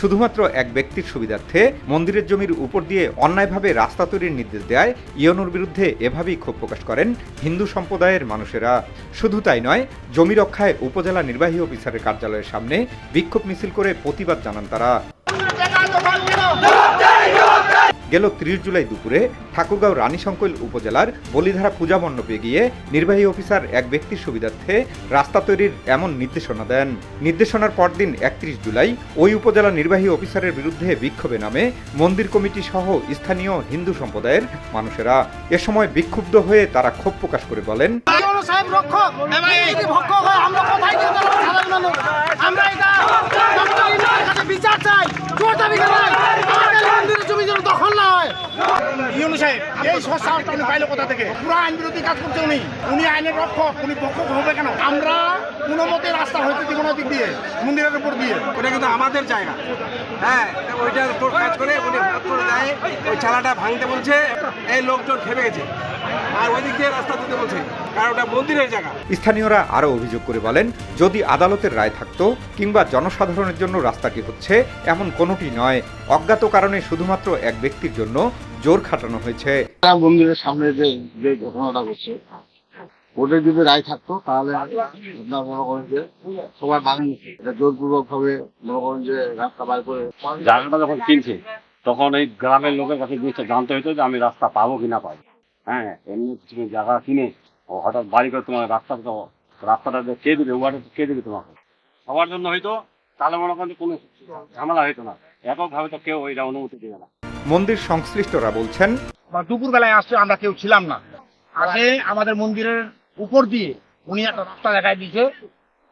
শুধুমাত্র এক ব্যক্তির সুবিধার্থে মন্দিরের জমির উপর দিয়ে অন্যায়ভাবে রাস্তা তৈরির নির্দেশ দেয় ইয়নুর বিরুদ্ধে এভাবেই ক্ষোভ প্রকাশ করেন হিন্দু সম্প্রদায়ের মানুষেরা। শুধু তাই নয় জমি রক্ষায় উপজেলা নির্বাহী অফিসারের কার্যালয়ের সামনে বিক্ষোভ মিছিল করে প্রতিবাদ জানান তারা। গেল ত্রিশ জুলাই দুপুরে ঠাকুরগাঁও রানীশঙ্কৈল উপজেলার বলিধারা পূজা মণ্ডপে গিয়ে নির্বাহী অফিসার এক ব্যক্তির সুবিধার্থে রাস্তা তৈরির এমন নির্দেশনা দেন। নির্দেশনার পরদিন একত্রিশ জুলাই ওই উপজেলা নির্বাহী অফিসারের বিরুদ্ধে বিক্ষোভে নামে মন্দির কমিটি সহ স্থানীয় হিন্দু সম্প্রদায়ের মানুষেরা। এ সময় বিক্ষুব্ধ হয়ে তারা ক্ষোভ প্রকাশ করে বলেন আমরা কোথায় গিয়ে দাঁড়াবো সাধারণ মানুষ আমরা এটা ডক্টর ইউনুসের কাছে বিচার চাই জোর দাবি করাই আমাদের মন্দিরের জমি যেন দখল না হয় ইউনু সাহেব এই সস্তা উনি পাইলো কোথা থেকে? পুরো আইন বিরোধী কাজ করছে উনি। উনি আইনের রক্ষক, উনি পক্ষক হবে কেন? আমরা কোনো মতে রাস্তা হইতে দিব না দিক দিয়ে, মন্দিরের উপর দিয়ে। ওটা কিন্তু আমাদের জায়গা। হ্যাঁ ওইটা তোর কাজ করে উনি করে দেয়, ওই চালাটা ভাঙতে বলছে, এই লোকজন খেপে গেছে। আর ওই দিক দিয়ে রাস্তা দিতে বলছে। কারণ ওটা মন্দিরের জায়গা। স্থানীয়রা আরও অভিযোগ করে বলেন যদি আদালতের রায় থাকতো কিংবা জনসাধারণের জন্য রাস্তাটি হচ্ছে এমন কোনোটি নয়। অজ্ঞাত কারণে শুধুমাত্র এক ব্যক্তির জন্য জোর খাটানো হয়েছে। মন্দিরের সামনে যে যে ঘটনাটা ঘটছে ওটা যদি রায় থাকতো তাহলে আপনার মনে করেন যে সবাই মানেন এটা জোরপূর্বক ভাবে মনে করেন যে রাস্তা বার করে জায়গাটা যখন কিনছে তখন এই গ্রামের লোকের কাছে জিনিসটা জানতে হতো যে আমি রাস্তা পাবো কিনা পাবো। হ্যাঁ এমনি তুমি জায়গা কিনে ও হঠাৎ বাড়ি করে তোমার রাস্তা তো রাস্তাটা যে কে দেবে ওয়াটা কে দেবে তোমাকে? সবার জন্য হয়তো তাহলে মনে করেন কোনো ঝামেলা হইতো না। এককভাবে তো কেউ এটা অনুমতি দেবে না। মন্দির সংশ্লিষ্টরা বলছেন বা দুপুর বেলায় আসছে আমরা কেউ ছিলাম না। আসে আমাদের মন্দিরের উপর দিয়ে উনি একটা রাস্তা দেখায় দিয়েছে।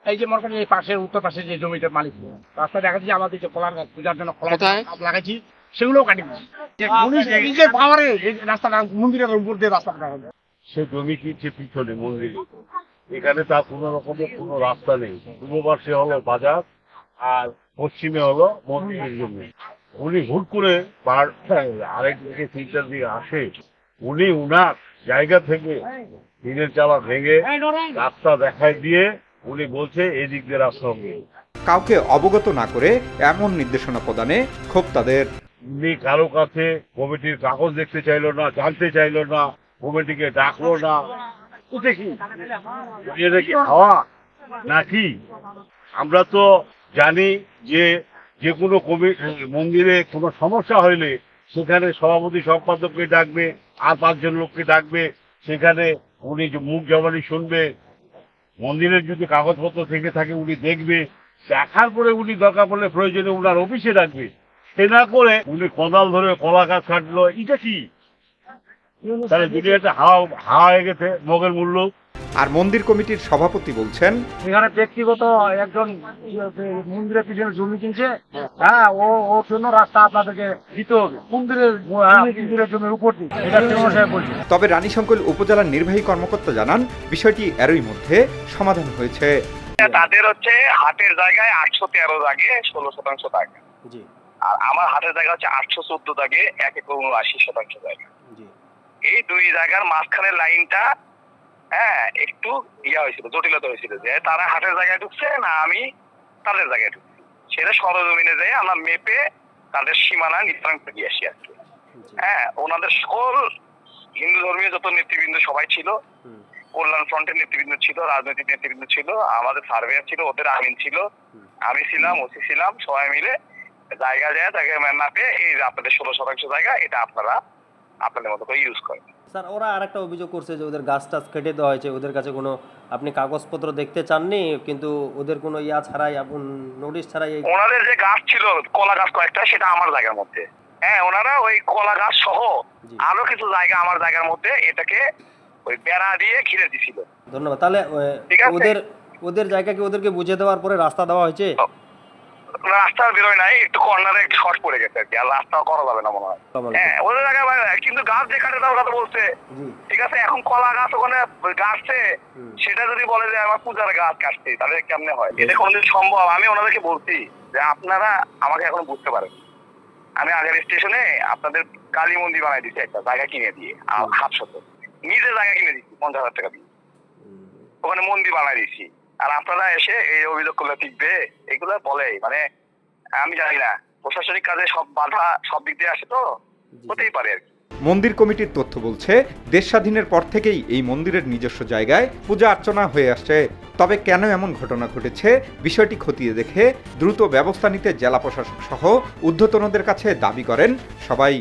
এই যে মনে করেন এই পাশের উত্তর পাশে যে জমিটার মালিক রাস্তা দেখা দিচ্ছে আমাদের যে কলার গাছ পূজার জন্য কলার? গাছ লাগাইছি সেগুলোও কাটি দিয়েছি। নিজের পাওয়ারে রাস্তাটা মন্দিরের উপর দিয়ে রাস্তা কাটা হবে। সে জমি কিনছে পিছনে মন্দিরে। এখানে তার কোনো রকমের কোনো রাস্তা নেই। পূর্ব পাশে হলো বাজার আর পশ্চিমে হলো মন্দিরের জমি। উনি হুট করে আরেক দিকে তিনটার দিকে আসে। উনি উনার জায়গা থেকে টিনের চালা ভেঙে রাস্তা দেখায় দিয়ে উনি বলছে এই দিক দিয়ে রাস্তা হবে। কাউকে অবগত না করে এমন নির্দেশনা প্রদানে ক্ষোভ তাদের। উনি কারও কাছে কমিটির কাগজ দেখতে চাইলো না জানতে চাইলো না কমিটিকে ডাকলো না? এটা এটা কি হাওয়া নাকি? আমরা তো জানি যে যে কোনো কমি মন্দিরে কোনো সমস্যা হইলে সেখানে সভাপতি সম্পাদককে ডাকবে আর পাঁচজন লোককে ডাকবে সেখানে উনি মুখ জবানি শুনবে মন্দিরের যদি কাগজপত্র থেকে থাকে উনি দেখবে দেখার পরে উনি দরকার পড়লে প্রয়োজনে উনার অফিসে ডাকবে। সে না করে উনি কদাল ধরে কলা গাছ কাটলো এটা কি? তাহলে দুনিয়াটা হাওয়া হাওয়া হয়ে গেছে মগের মূল্য। আর মন্দির কমিটির সভাপতি বলছেন এখানে ব্যক্তিগত একজন মন্দিরের পিছনে জমি কিনছে হ্যাঁ। ও ওর জন্য রাস্তা আপনাদেরকে দিতে হবে। মন্দিরের হ্যাঁ, মন্দিরের জমির উপর এটা বলছে। তবে রানীশঙ্কৈল উপজেলার নির্বাহী কর্মকর্তা জানান বিষয়টি এরই মধ্যে সমাধান হয়েছে। তাদের হচ্ছে হাটের জায়গায় আটশো তেরো দাগে ষোলো শতাংশ দাগে। আর আমার হাটের জায়গা হচ্ছে আটশো চোদ্দ দাগে এক একর আশি শতাংশ জায়গা। এই দুই জায়গার মাঝখানের লাইনটা হ্যাঁ একটু ইয়া হয়েছিল জটিলতা হয়েছিল যে তারা হাটের জায়গায় ঢুকছে না আমি তাদের জায়গায় ঢুকছি। সেটা সরজমিনে যাই আমরা মেপে তাদের সীমানা নির্ধারণ করে দিয়ে আসি আর হ্যাঁ ওনাদের সকল হিন্দু ধর্মীয় যত নেতৃবৃন্দ সবাই ছিল কল্যাণ ফ্রন্টের নেতৃবৃন্দ ছিল রাজনৈতিক নেতৃবৃন্দ ছিল আমাদের সার্ভেয়ার ছিল ওদের আমিন ছিল আমি ছিলাম ওসি ছিলাম সবাই মিলে জায়গা যায় জায়গায় মাপে এই আপনাদের ষোলো শতাংশ জায়গা এটা আপনারা আপনাদের মতো করে ইউজ করেন স্যার ওরা আরেকটা অভিযোগ করছে যে ওদের গাছ টাছ কেটে দেওয়া হয়েছে ওদের কাছে কোনো আপনি কাগজপত্র দেখতে চাননি? কিন্তু ওদের কোনো ইয়া ছাড়াই নোটিশ ছাড়াই ওনাদের যে গাছ ছিল কলা গাছ কয়েকটা সেটা আমার জায়গার মধ্যে। হ্যাঁ ওনারা ওই কলা গাছ সহ আরও কিছু জায়গা আমার জায়গার মধ্যে এটাকে ওই বেড়া দিয়ে ঘিরে দিছিল। ধন্যবাদ। তাহলে। ওদের ওদের জায়গাকে ওদেরকে বুঝে দেওয়ার পরে রাস্তা দেওয়া হয়েছে? রাস্তা বেরোয় নাই একটু কর্নারে একটু শর্ট পড়ে গেছে আর কি আর রাস্তা করা যাবে না মনে হয়। হ্যাঁ ওদের জায়গায় কিন্তু গাছ যে কাটে দেওয়ার কথা বলছে। ঠিক আছে এখন কলা গাছ ওখানে গাছছে সেটা যদি বলে যে আমার পূজার গাছ কাটছে তাহলে কেমনে হয়? এটা কোনদিন সম্ভব আমি ওনাদেরকে বলছি যে আপনারা আমাকে এখন বুঝতে পারেন আমি আগের স্টেশনে আপনাদের কালী মন্দির বানাই দিচ্ছি একটা জায়গা কিনে দিয়ে হাত শত নিজে জায়গা কিনে দিচ্ছি পঞ্চাশ হাজার টাকা দিয়ে। ওখানে মন্দির বানাই দিছি আর আপনারা এসে এই অভিযোগ করলে টিকবে এগুলো বলে মানে আমি জানি না। প্রশাসনিক কাজে সব বাধা সব দিক দিয়ে আসে তো? হতেই পারে আর কি। মন্দির কমিটির তথ্য বলছে দেশ স্বাধীনের পর থেকেই এই মন্দিরের নিজস্ব জায়গায় পূজা অর্চনা হয়ে আসছে। তবে কেন এমন ঘটনা ঘটেছে বিষয়টি খতিয়ে দেখে দ্রুত ব্যবস্থা নিতে জেলা প্রশাসক সহ ঊর্ধ্বতনদের কাছে দাবি করেন সবাই।